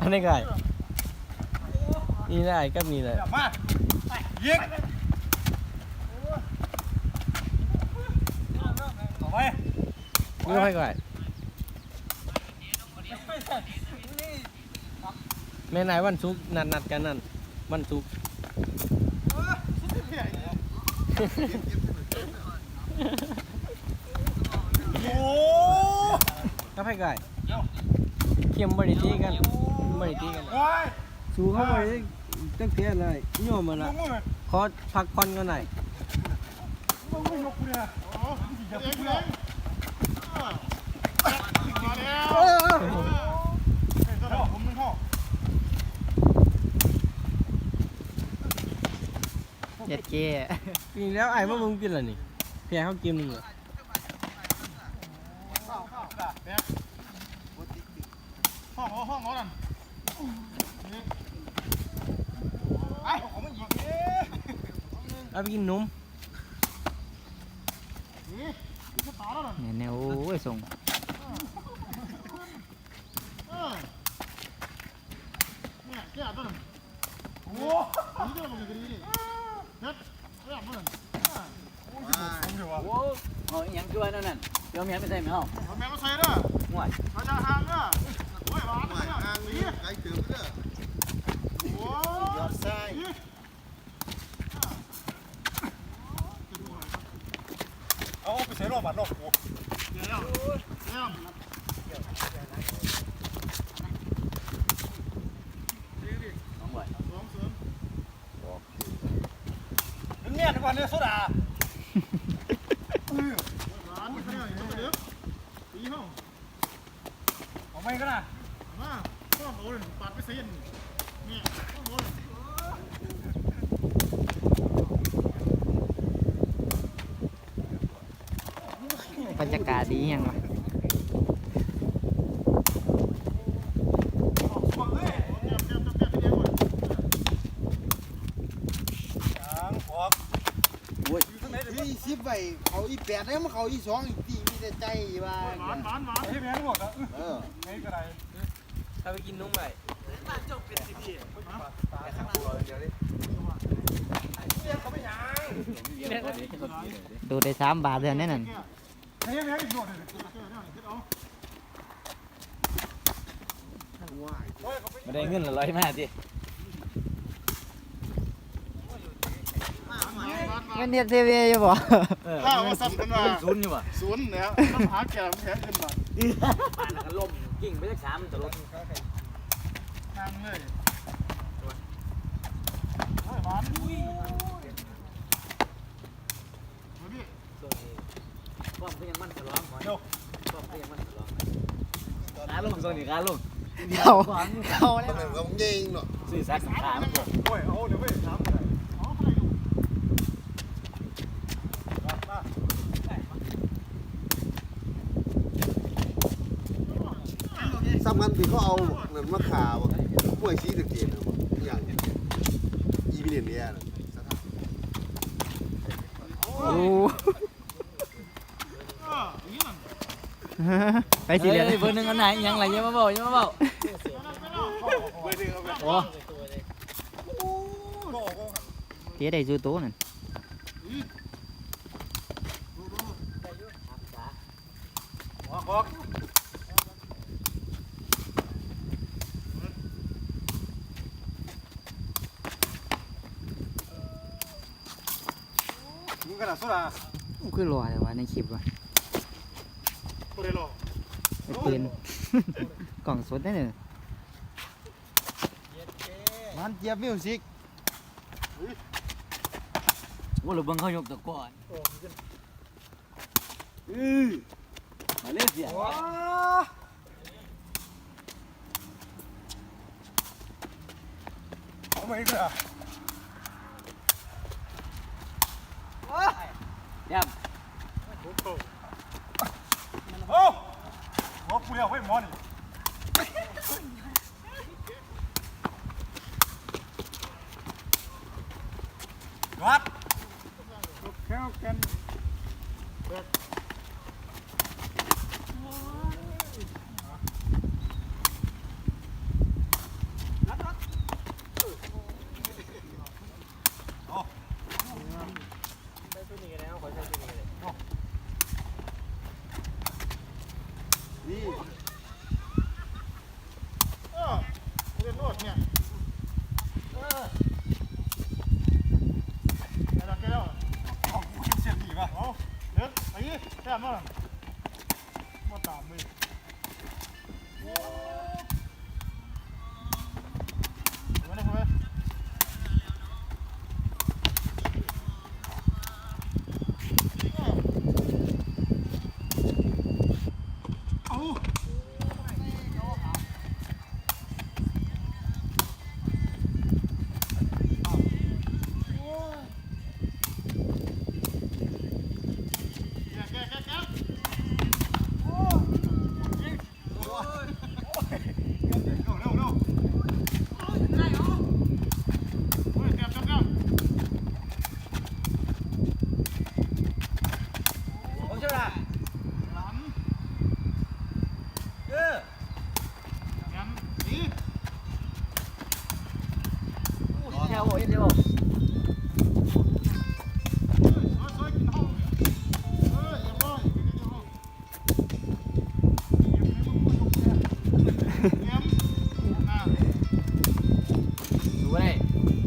อันนี้ไงนี่ได้ก็มีเลยเดี๋ยวมายิงต่อไปนี่ก็ให้ก่อนแม่นายวันศุกร์นัดนัดกันนั่นวันศุกร์โอ้ก็ให้ก่อน เขียมบริตีกันบริตีกันโอ้ยสู้เข้าไปตั้งเทียเลยโยมมันมึละงมึงขอพักผ่อนกันหน่อยมึงมึงยกกูเนี่ยโอ้ยอย่าพูดเลยมาแล้วเฮ้ยตัวเราผมมึงพ่อเย็ดเก้ปีแล้วไอ้ว่ามึงกินอะไรนี่เพียเขากินมึงเหรอ ห้องห้องห้องนั่นไอ้ของมันยิงเอ๊ะเอาไปกินนมนี่จะตาแล้วนั่นเนี่ยเนี่ยโอ้ยส่งเออเนี่ยแก่ตัวนั้นโอ้นี่จะมันดีดิเน็ตแก่ตัวนั้นโอ้ยผมอยู่ว่ะโอ้เอาอหยังคือว่านั่นนั่นเดี๋ยวแม่ไม่ใส่ไหมเฮาเอาแม่มาใส่เด้อห่วยเขาจะห่างเด้อโอ้ยบ้านเนี่ยห่างนี่ไกลเติมเด้อโอ้ยอดใส่ เอาไปใส่รอบบัตรรอบกูเดี๋ยวเดี๋ยวน้องบ่อยสองเสริมถึงเนี่ยทุกวันนี่ยโซดาออร้านเนี่ยเดี๋ยวตีห้องเอาไปก็ได้ มาก็โอ้ยปัดไปเส้นเนี่ยโอ้ยบรรยากาศดียังวะฟังเลยเตรียมเตรียมเตรียมเตรียมหมดยางออกพี่สิบใบเขาอีแปดแล้วมันเขาอีสองอีกทีมีแต่ใจว่าหวานหวานหวานให้แม่หมดอะเออไม่ก็ได้เอา ไปกินนมไปดูได้สามบาทเดือนนั่นน่ะให้แม่อีกหมดเลยเอาไม่ได้เงินละร้อยมาดิเงินเทียบเทียบอยู่บ่เออข้าวสับกันมาเงินศูนย์อยู่ว่ะศูนย์แล้วต้องหาแก่แพ้ขึ้นมาปานนั้นก็ล่ม กิ่งไปสักสามมันจะล่มทางเลยหวานอุ้ยป้อมก็ยังมั่นจะร้องก่อนป้อมก็ยังมั่นจะร้องขาลงส่วนนี้ขาลงเขาเขาแล้วมันก็ยิงเนาะสื่อสารสังขามโอ้ยเอาเดี๋ยวไปถามกันเอาไปดูมา สำคัญที่เขาเอาเงินมาข่าวป่วยซีตะเกียบอย่างอีมิเนียนเนี่ยโอ้ไปสิเรียนเบอร์หนึ่งอันไหนยังไรยังมาบอกยังมาบอกโอ้เทียได้ซื้อโต๊ะนั่น ออกออกมึงกระดาษโซดาคือรอแต่ว่าในคลิปว่ะตัวเดียวไอ้ปืน กล่องสดได้เนี่ยมันเจี๊ยบมิวสิกว่าเราเบิ่งเขายกตะก้อนอือมาเลเซียว้าเอาไปอีกเล ยอะย่โอ้หัวกูเดียวไว้หมอนี่วัดแค่กัน 使劲啊